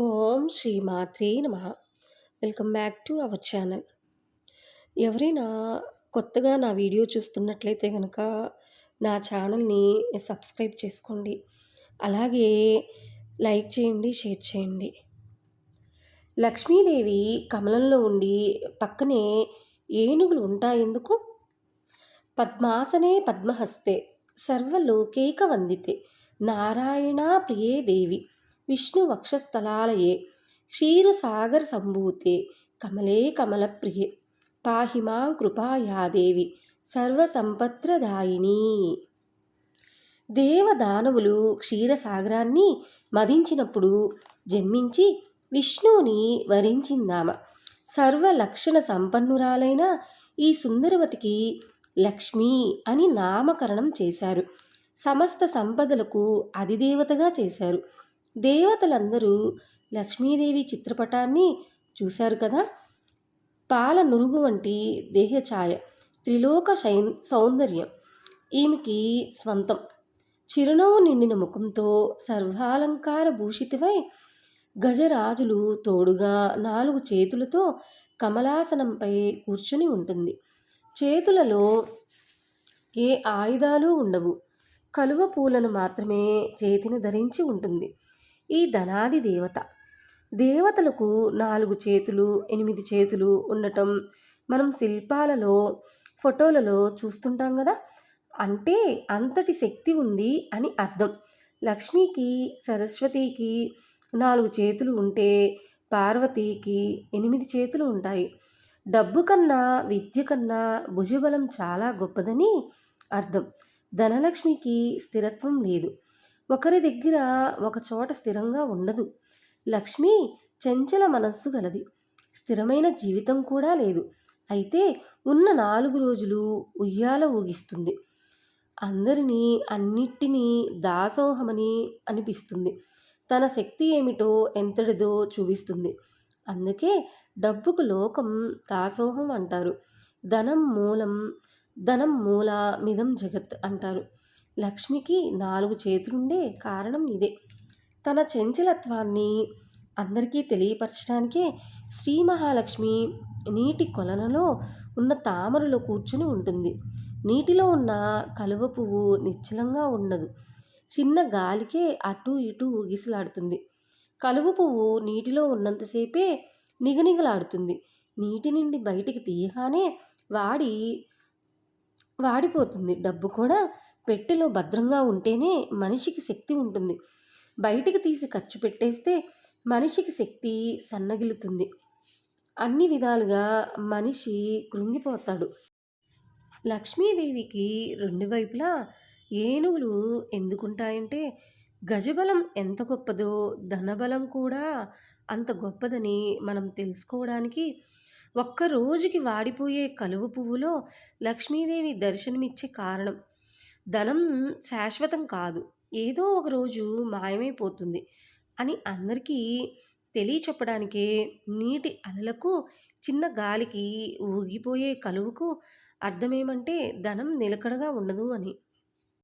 ఓం శ్రీ మాత్రే నమ. Welcome back to our channel. ఎవరైనా కొత్తగా నా వీడియో చూస్తున్నట్లయితే కనుక నా ఛానల్ని సబ్స్క్రైబ్ చేసుకోండి. అలాగే లైక్ చేయండి షేర్ చేయండి. లక్ష్మీదేవి కమలంలో ఉండి పక్కనే ఏనుగులు ఉంటాయెందుకు? పద్మాసనే పద్మహస్తే సర్వలోకేక వందితే నారాయణ ప్రియే దేవి. విష్ణు వక్షస్థలాలయే క్షీరసాగర సంభూతే కమలే కమలప్రియే. పాహి మాం కృపాయాదేవి సర్వసంపత్రదాయిని. దేవదానవులు క్షీరసాగరాన్ని మదించినప్పుడు జన్మించి విష్ణువుని వరించిందామ. సర్వలక్షణ సంపన్నురాలైన ఈ సుందరవతికి లక్ష్మి అని నామకరణం చేశారు. సమస్త సంపదలకు అధిదేవతగా చేశారు. దేవతలందరూ లక్ష్మీదేవి చిత్రపటాన్ని చూశారు కదా? పాల నురుగు వంటి దేహఛాయ త్రిలోక సౌందర్యం. ఈమెకి స్వంతం. చిరునవ్వు నిండిన ముఖంతో సర్వాలంకార భూషితమై గజరాజులు తోడుగా నాలుగు చేతులతో కమలాసనంపై కూర్చుని ఉంటుంది. చేతులలో ఏ ఆయుధాలు ఉండవు. కలువ పూలను మాత్రమే చేతిని ధరించి ఉంటుంది. ఈ ధనాది దేవత. దేవతలకు నాలుగు చేతులు ఎనిమిది చేతులు ఉండటం మనం శిల్పాలలో ఫోటోలలో చూస్తుంటాం కదా? అంటే అంతటి శక్తి ఉంది అని అర్థం. లక్ష్మికి సరస్వతికి నాలుగు చేతులు ఉంటే పార్వతీకి ఎనిమిది చేతులు ఉంటాయి. డబ్బు కన్నా విద్య కన్నా భుజబలం చాలా గొప్పదని అర్థం. ధనలక్ష్మికి స్థిరత్వం లేదు. ఒకరి దగ్గర ఒక చోట స్థిరంగా ఉండదు. లక్ష్మి చంచల మనస్సు గలది. స్థిరమైన జీవితం కూడా లేదు. అయితే ఉన్న నాలుగు రోజులు ఉయ్యాల ఊగిస్తుంది. అందరినీ అన్నిటినీ దాసోహమని అనిపిస్తుంది. తన శక్తి ఏమిటో ఎంతటిదో చూపిస్తుంది. అందుకే డబ్బుకు లోకం దాసోహం అంటారు. ధనం మూలం ధనం మూల మిదం జగత్ అంటారు. లక్ష్మికి నాలుగు చేతులుండే కారణం ఇదే. తన చంచలత్వాన్ని అందరికీ తెలియపరచడానికే శ్రీ మహాలక్ష్మి నీటి కొలనలో ఉన్న తామరలో కూర్చుని ఉంటుంది. నీటిలో ఉన్న కలువ పువ్వు నిశ్చలంగా ఉండదు. చిన్న గాలికే అటు ఇటు ఊగిసలాడుతుంది. కలువ పువ్వు నీటిలో ఉన్నంతసేపే నిగనిగలాడుతుంది. నీటి నుండి బయటికి తీయగానే వాడి వాడిపోతుంది. డబ్బు కూడా పెట్టెలో భద్రంగా ఉంటేనే మనిషికి శక్తి ఉంటుంది. బయటికి తీసి ఖర్చు పెట్టేస్తే మనిషికి శక్తి సన్నగిలుతుంది. అన్ని విధాలుగా మనిషి కృంగిపోతాడు. లక్ష్మీదేవికి రెండు వైపులా ఏనుగులు ఎందుకుంటాయంటే గజబలం ఎంత గొప్పదో ధనబలం కూడా అంత గొప్పదని మనం తెలుసుకోవడానికి ఒక్క రోజుకి వాడిపోయే కలువ పువ్వులో లక్ష్మీదేవి దర్శనమిచ్చే కారణం ధనం శాశ్వతం కాదు. ఏదో ఒక రోజు మాయమైపోతుంది అని అందరికీ తెలియచెప్పడానికే నీటి అలలకు చిన్న గాలికి ఊగిపోయే కలువుకు అర్థమేమంటే ధనం నిలకడగా ఉండదు అని.